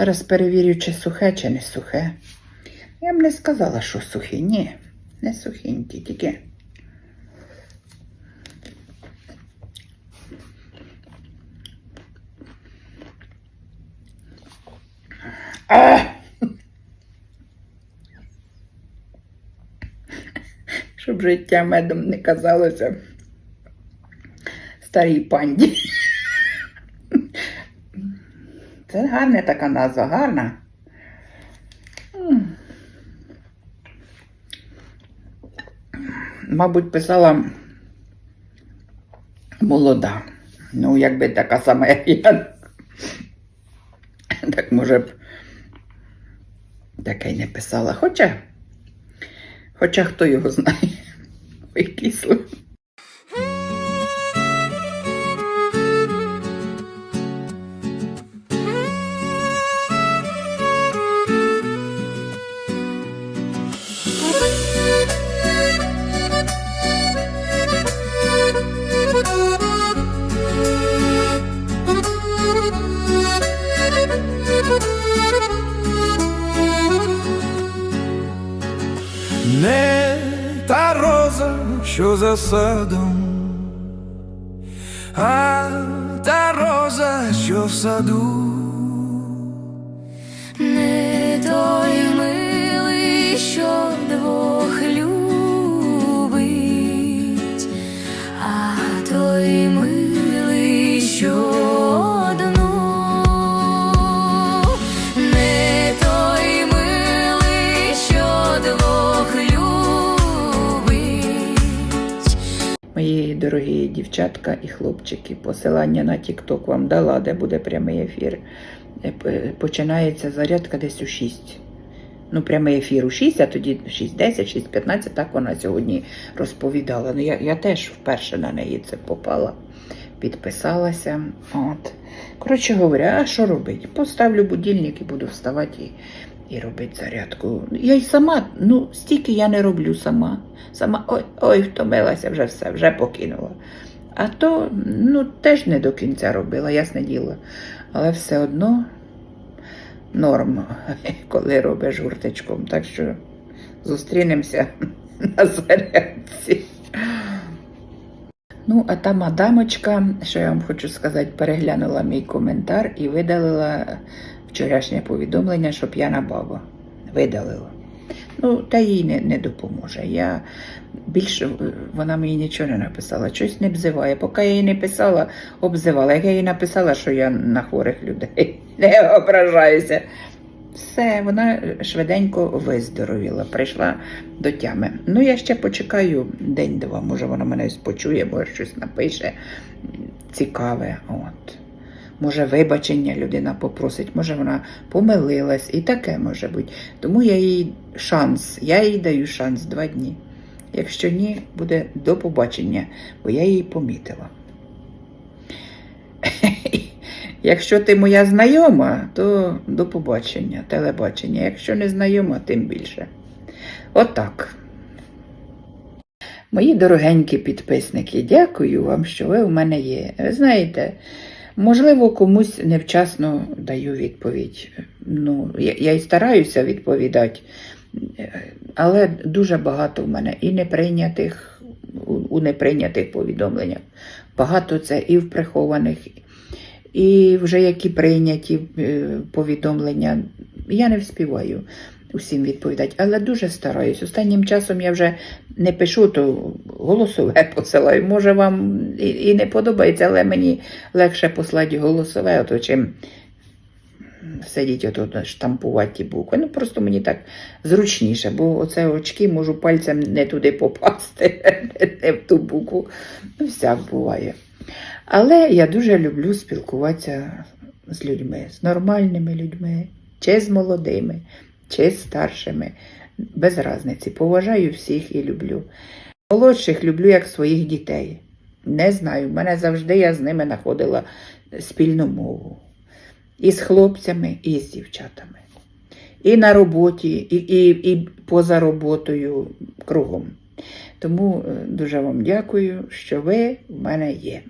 Зараз перевірю, чи сухе, чи не сухе. Я б не сказала, що сухі. Ні, не сухенькі, тільки. А! Щоб життя медом не казалося старій панді. Це гарна така назва, гарна. Мабуть, писала молода. Ну, якби така сама, як я. Так може б таке й не писала. Хоча, хоча хто його знає. Ой, кисло. За садом, а та роза, що в саду. Не той милий, що двох любить, а той милий, дівчатка і хлопчики, посилання на TikTok вам дала, де буде прямий ефір. Е, Починається зарядка десь у 6. Ну, прямий ефір у 6, а тоді 6.10, 6.15, так вона сьогодні розповідала. Ну, я, я теж вперше на неї це попала, підписалася. От. Коротше говоря, а що робити? Поставлю будильник і буду вставати і, і робити зарядку. Я й сама, ну, стільки я не роблю сама. Сама ой, ой, втомилася вже все, вже покинула. А то ну, теж не до кінця робила, ясне діло. Але все одно норм, коли робиш гурточком. Так що зустрінемося на зарядці. Ну, а та мадамочка, що я вам хочу сказати, переглянула мій коментар і видалила вчорашнє повідомлення, що п'яна баба. Видалила. Ну, та їй не, не допоможе. Я більше вона мені нічого не написала, щось не обзиває. Поки я їй не писала, обзивала. Як я їй написала, що я на хворих людей не ображаюся. Все, вона швиденько виздоровіла, прийшла до тями. Ну, я ще почекаю день-два, може вона мене почує, може щось напише цікаве. От. Може, вибачення людина попросить, може вона помилилась, і таке може бути. Тому я їй шанс, я їй даю шанс два дні. Якщо ні, буде до побачення, бо я її помітила. Якщо ти моя знайома, то до побачення, телебачення. Якщо не знайома, тим більше. Отак. Мої дорогенькі підписники, дякую вам, що ви у мене є. Ви знаєте, можливо, комусь невчасно даю відповідь. Ну, я, я й стараюся відповідати, але дуже багато в мене і неприйнятих, у, у неприйнятих повідомленнях. Багато це і в прихованих, і вже які прийняті е, повідомлення. Я не вспіваю усім відповідати, але дуже стараюсь. Останнім часом я вже не пишу, то голосове посилаю. Може, вам і, і не подобається, але мені легше послати голосове, ото чим сидіть ото штампувати ті букви. Ну просто мені так зручніше, бо оце очки можу пальцем не туди попасти, не в ту букву. Ну, всяк буває. Але я дуже люблю спілкуватися з людьми, з нормальними людьми, чи з молодими, чи старшими. Без різниці. Поважаю всіх і люблю. Молодших люблю як своїх дітей. Не знаю, в мене завжди я з ними знаходила спільну мову. І з хлопцями, і з дівчатами. І на роботі, і, і, і поза роботою кругом. Тому е, дуже вам дякую, що ви в мене є.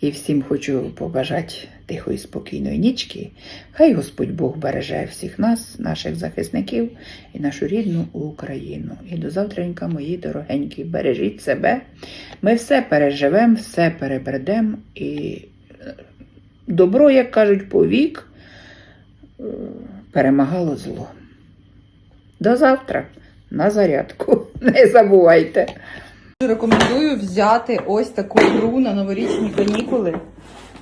І всім хочу побажати тихої спокійної нічки. Хай Господь Бог береже всіх нас, наших захисників і нашу рідну Україну. І до завтрашнька, мої дорогенькі, бережіть себе. Ми все переживемо, все перебредемо і е, добро, як кажуть, повік е, перемагало зло. До завтра на зарядку. Не забувайте. Дуже Рекомендую взяти ось таку гру на новорічні канікули.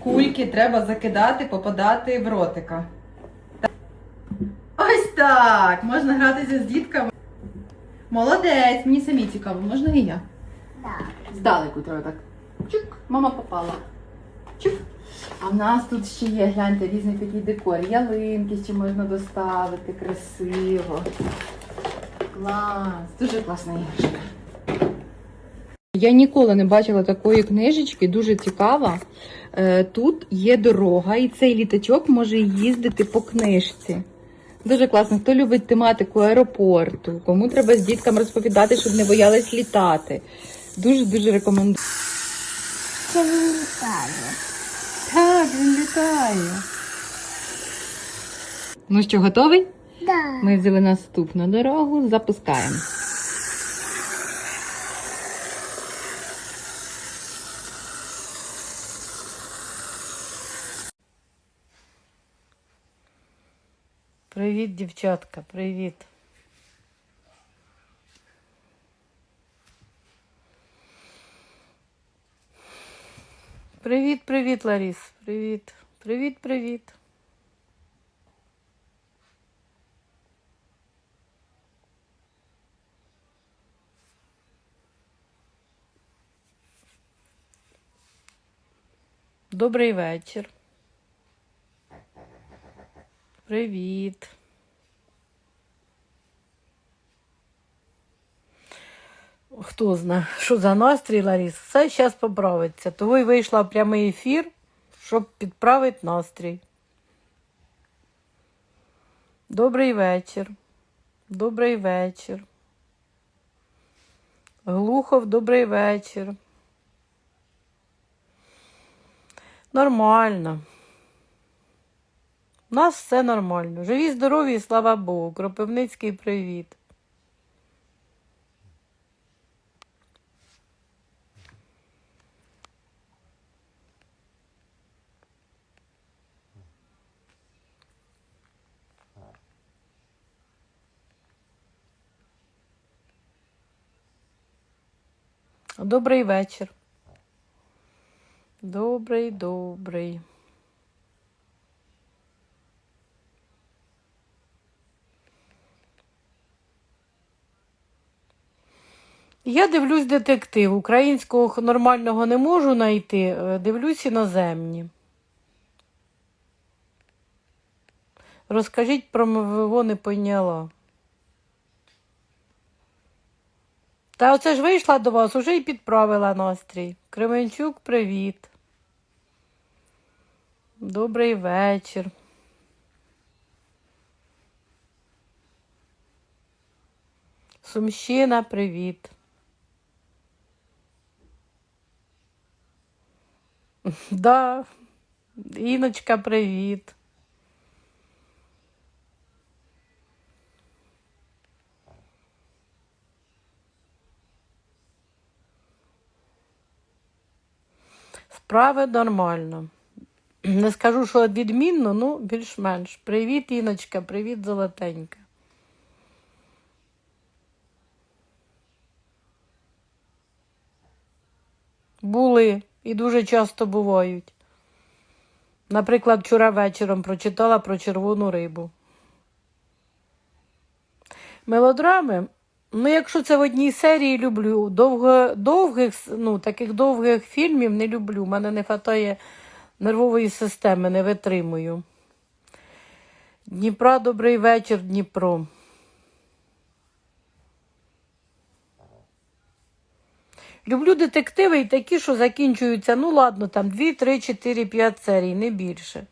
Кульки треба закидати, попадати в ротика. Ось так! Можна гратися з дітками. Молодець, мені самі цікаво, можна і я? Так. Здалеку треба так. Чук, мама попала. Чук. А в нас тут ще є, гляньте, різний такий декор. Ялинки ще можна доставити, красиво. Клас! Дуже класна іграшка. Я ніколи не бачила такої книжечки, дуже цікава. Е, Тут є дорога, і цей літачок може їздити по книжці. Дуже класно. Хто любить тематику аеропорту, кому треба з дітками розповідати, щоб не боялись літати. Дуже-дуже рекомендую. Це він літає. Так, він літає. Ну що, готовий? Да. Ми взяли наступну дорогу, запускаємо. Привіт, дівчатка, привіт. Привіт, привіт, Ларіс. Привіт. Привіт, привіт. Добрий вечір. Привіт. Хто знає, що за настрій, Ларіс? Все зараз поправиться. Того й вийшла в прямий ефір, щоб підправити настрій. Добрий вечір. Добрий вечір. Глухов, добрий вечір. Нормально. У нас все нормально. Живі, здорові, і слава Богу. Кропивницький привіт. Добрий вечір. Добрий, добрий. Я дивлюсь детектив. Українського нормального не можу знайти, е, дивлюсь іноземні. Розкажіть про МВО не поняла. Та оце ж вийшла до вас, уже й підправила настрій. Кременчук, привіт. Добрий вечір. Сумщина, привіт. Да, Іночка, привіт. Справи нормально. Не скажу, що відмінно, ну більш-менш. Привіт, Іночка, привіт, золотенька. Були і дуже часто бувають. Наприклад, вчора вечором прочитала про червону рибу. Мелодрами, ну, якщо це в одній серії люблю, довго, довгих, ну, таких довгих фільмів не люблю. У мене не вистачає нервової системи, не витримую. Дніпра, добрий вечір, Дніпро. Люблю детективи і такі, що закінчуються, ну ладно, там 2, 3, 4, 5 серій, не більше.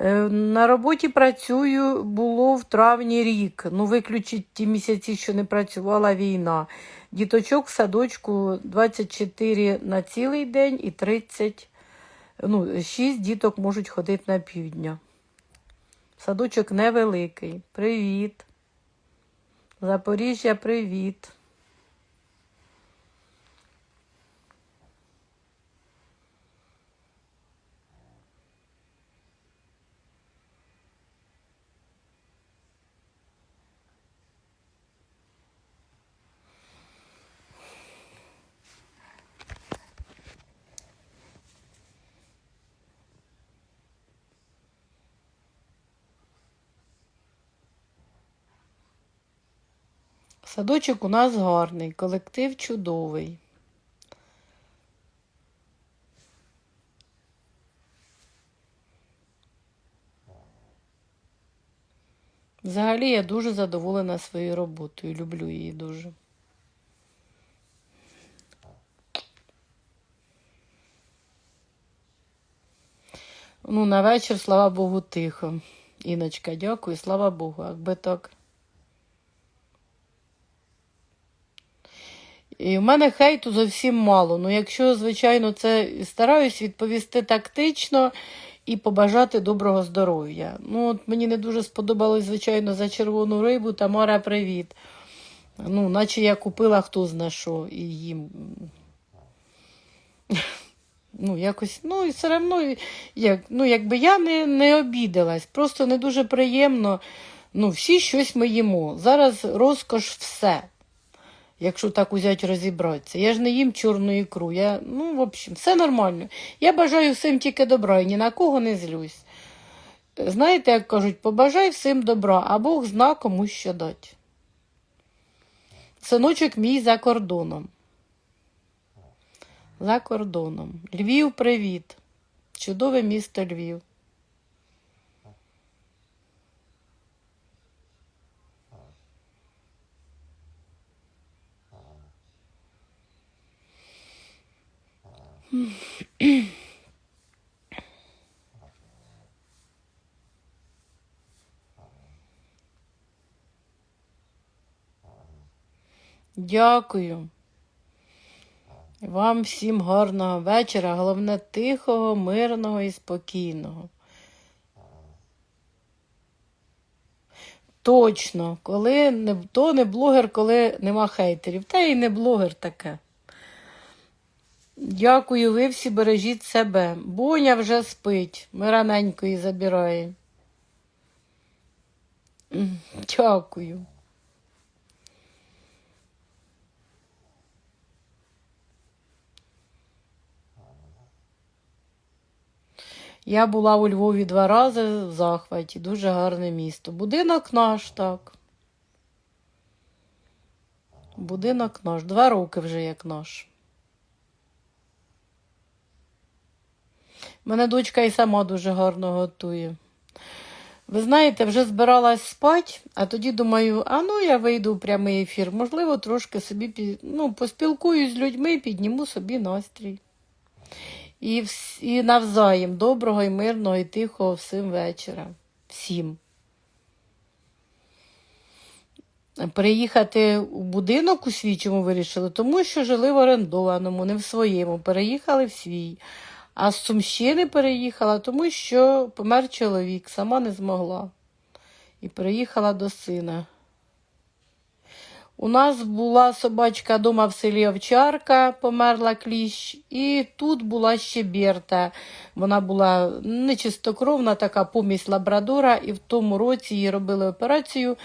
Е, На роботі працюю було в травні рік. Ну, виключить ті місяці, що не працювала війна. Діточок в садочку 24 на цілий день і 30, ну, 6 діток можуть ходити на півдня. Садочок невеликий. Привіт. Запоріжжя, привіт. Садочок у нас гарний, колектив чудовий. Взагалі я дуже задоволена своєю роботою, люблю її дуже. Ну, на вечір, слава Богу, тихо. Іночка, дякую, слава Богу, якби так. І в мене хейту зовсім мало. Ну, якщо, звичайно, це стараюсь відповісти тактично і побажати доброго здоров'я. Ну, от мені не дуже сподобалось, звичайно, за червону рибу. Тамара, привіт. Ну, наче я купила хто зна що і їм. Ну, якось, ну, і все одно, як, ну, якби я не, не обідалась, просто не дуже приємно. Ну, всі щось ми їмо. Зараз розкош все якщо так узять розібратися. Я ж не їм чорну ікру. Я, ну, в общем, все нормально. Я бажаю всім тільки добра і ні на кого не злюсь. Знаєте, як кажуть, побажай всім добра, а Бог зна кому що дать. Синочок мій за кордоном. За кордоном. Львів, привіт. Чудове місто Львів. Дякую. Вам всім гарного вечора, головне тихого, мирного і спокійного. Точно, коли не, то не блогер, коли нема хейтерів. Та й не блогер таке. Дякую, ви всі бережіть себе. Боня вже спить, ми раненько її забираємо. Дякую. Я була у Львові два рази в захваті, дуже гарне місто. Будинок наш, так. Будинок наш, два роки вже як наш. Мене дочка і сама дуже гарно готує. Ви знаєте, вже збиралась спати, а тоді думаю, а ну я вийду у прямий ефір. Можливо, трошки собі ну, поспілкуюсь з людьми, підніму собі настрій. І, і навзаєм доброго і мирного і тихого всім вечора. Всім. Переїхати у будинок у свій чому вирішили, тому що жили в орендованому, не в своєму. Переїхали в свій. А з Сумщини переїхала, тому що помер чоловік, сама не змогла. І переїхала до сина. У нас була собачка вдома в селі Овчарка, померла кліщ, і тут була ще Берта. Вона була нечистокровна, така помість лабрадора, і в тому році їй робили операцію,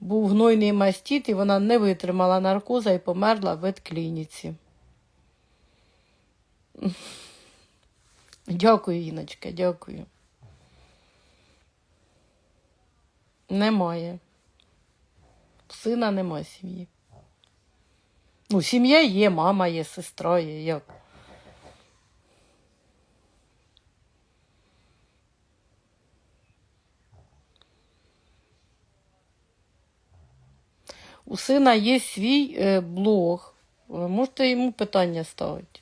був гнойний мастіт, і вона не витримала наркоза і померла в ветклініці. Дякую, Іночка, дякую. Немає. Сина немає сім'ї. Ну, сім'я є, мама є, сестра є. Як? У сина є свій е, блог. Ви можете йому питання ставити.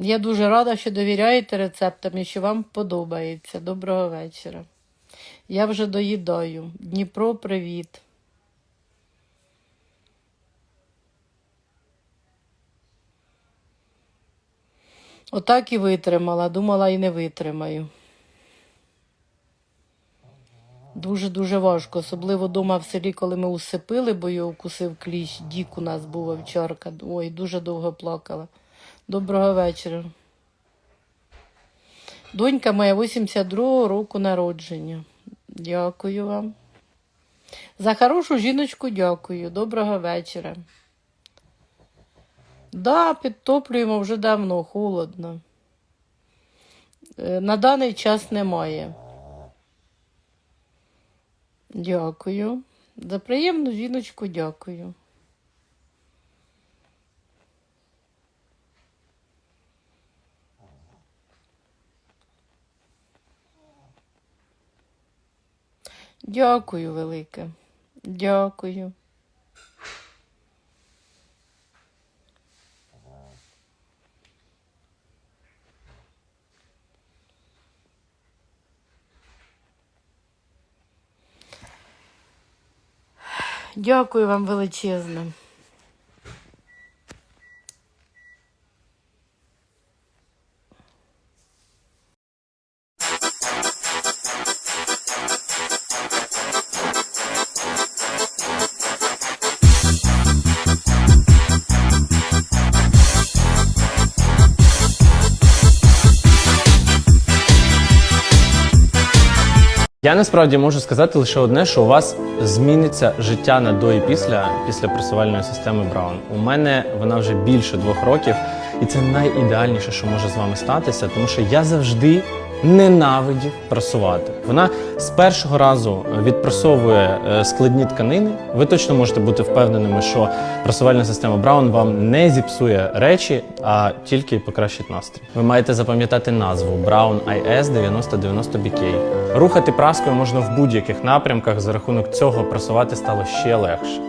Я дуже рада, що довіряєте рецептам і що вам подобається. Доброго вечора. Я вже доїдаю. Дніпро, привіт. Отак і витримала. Думала і не витримаю. Дуже-дуже важко, особливо вдома в селі, коли ми усипили, бо його вкусив кліщ. Дік у нас був вовчарка. Ой, дуже довго плакала. Доброго вечора. Донька моя 82-го року народження. Дякую вам. За хорошу жіночку дякую. Доброго вечора. Да, підтоплюємо вже давно, холодно. Е, На даний час немає. Дякую. За приємну жіночку дякую. Дякую, велике. Дякую. Дякую вам величезне. Я насправді можу сказати лише одне, що у вас зміниться життя на до і після після пресувальної системи Браун. У мене вона вже більше двох років, і це найідеальніше, що може з вами статися, тому що я завжди ненавидів пресувати. Вона з першого разу відпресовує е, складні тканини. Ви точно можете бути впевненими, що пресувальна система Браун вам не зіпсує речі, а тільки покращить настрій. Ви маєте запам'ятати назву Brown IS 9090 BK. Рухати праскою можна в будь-яких напрямках. За рахунок цього просувати стало ще легше.